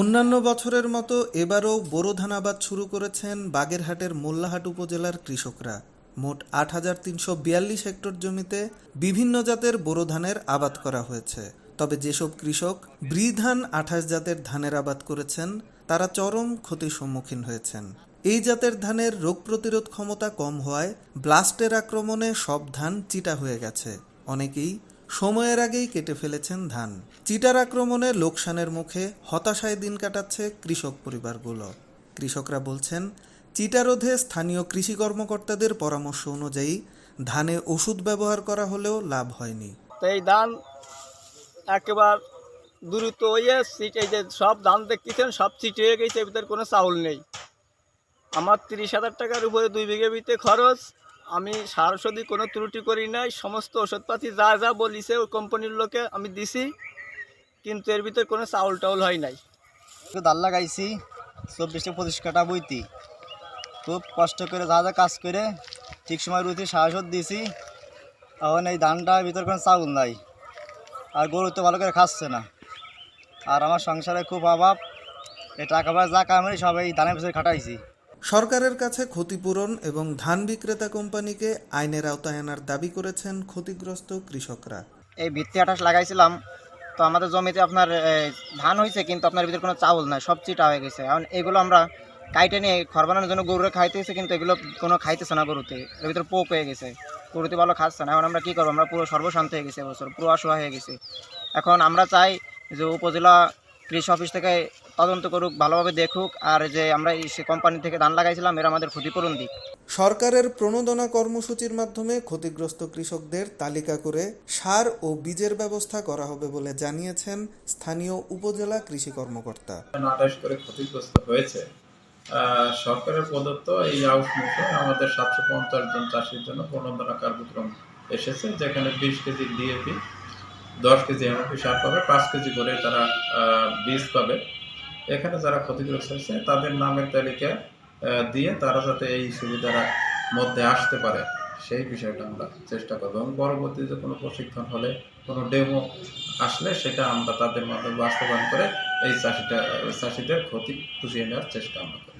অন্যান্য বছরের মতো এবারও বোরো ধান আবাদ শুরু করেছেন বাগেরহাটের মোল্লাহাট উপজেলার কৃষকরা। মোট আট হাজার তিনশো বিয়াল্লিশ হেক্টর জমিতে বিভিন্ন জাতের বোরো ধানের আবাদ করা হয়েছে। তবে যেসব কৃষক ব্রি ধান আঠাশ জাতের ধানের আবাদ করেছেন, তারা চরম ক্ষতির সম্মুখীন হয়েছেন। এই জাতের ধানের রোগ প্রতিরোধ ক্ষমতা কম হওয়ায় ব্লাস্টের আক্রমণে সব ধান চিটা হয়ে গেছে। অনেকেই সময়ের আগেই কেটে ফেলেছেন ধান। চিটার আক্রমণে লোকসানের মুখে হতাশায় দিন কাটাচ্ছে কৃষক পরিবারগুলো। কৃষকরা বলছেন চিটারোধে স্থানীয় কৃষি কর্মকর্তাদের পরামর্শ অনুযায়ী ধানে ওষুধ ব্যবহার করা হলেও লাভ হয়নি। তো এই ধান একেবারে দ্রুত হয়ে সিট এই যে সব ধান দেখতেছেন, সব সিট হয়ে গেছে ভিতরে কোনো চাউল নেই। আমার তিরিশ হাজার টাকার উপরে দুই বিঘে বিতে খরচ আমি সার ওষুধই কোনো ত্রুটি করি নাই, সমস্ত ওষুধপাতি যা যা বলিছে ওই কোম্পানির লোকে আমি দিছি, কিন্তু এর ভিতরে কোনো চাউল টাউল হয় নাই। দাল লাগাইছি, চব্বিশ থেকে পঁচিশ কাটা বইতি। খুব কষ্ট করে যা যা কাজ করে, ঠিক সময় রুটি সাহস দিয়েছি এখন এই ধানটার ভিতর কোনো চাউল নাই। আর গরু তো ভালো করে খাচ্ছে না। আর আমার সংসারে খুব অভাব, এই টাকা পয়সা যা কামাই সব এই ধানের পিছনে খাটাইছি। সরকারের কাছে ক্ষতিপূরণ এবং ধান বিক্রেতা কোম্পানিকে আইনের আওতায় আনার দাবি করেছেন ক্ষতিগ্রস্ত কৃষকরা। এই ভিত্তি আঠাশ লাগাইছিলাম, তো আমাদের জমিতে আপনার ধান হয়েছে কিন্তু আপনার ভিতরে কোনো চাউল নাই, সব চিটা হয়ে গেছে। এখন এগুলো আমরা কাইটে নিয়ে খড় বানানোর জন্য গরুরে খাইতেছে কিন্তু এগুলো কোনো খাইতেছে না গরুতে, এর ভিতরে পোক হয়ে গেছে, গরুতে ভালো খাচ্ছে না। এখন আমরা কী করব, আমরা পুরো সর্বশান্ত হয়ে গেছে এবছর, পুরো অসহায় হয়ে গেছে। এখন আমরা চাই যে উপজেলা কৃষি অফিস থেকে তদন্ত করুক ভালোভাবে দেখুক আর যে আমরা এই সে কোম্পানি থেকে ধান লাগাইছিলাম এরা আমাদের ক্ষতিপূরণ দিক। সরকারের প্রণোদনা কর্মসূচির মাধ্যমে ক্ষতিগ্রস্ত কৃষকদের তালিকা করে সার ও বীজের ব্যবস্থা করা হবে বলে জানিয়েছেন স্থানীয় উপজেলা কৃষি কর্মকর্তা। আঠাশ করে ক্ষতিগ্রস্ত হয়েছে। আহ, সরকারের প্রদত্ত এই আউট মুখে আমাদের সাতশো পঞ্চাশ জন চাষির জন্য প্রণোদনা কার্যক্রম এসেছে যেখানে বিশ কেজি ডিএপি দশ কেজি এমপি সার পাবে পাঁচ কেজি করে তারা আহ, বীজ পাবে। এখানে যারা ক্ষতিগ্রস্ত হয়েছে, তাদের নামের তালিকা দিয়ে তারা যাতে এই সুবিধার মধ্যে আসতে পারে, সেই বিষয়টা আমরা চেষ্টা করব। এবং পরবর্তীতে কোনো প্রশিক্ষণ হলে, কোনো ডেমো আসলে সেটা আমরা তাদের মাধ্যমে বাস্তবায়ন করে এই চাষিটা, চাষিদের ক্ষতি পুষিয়ে নেওয়ার চেষ্টা আমরা করি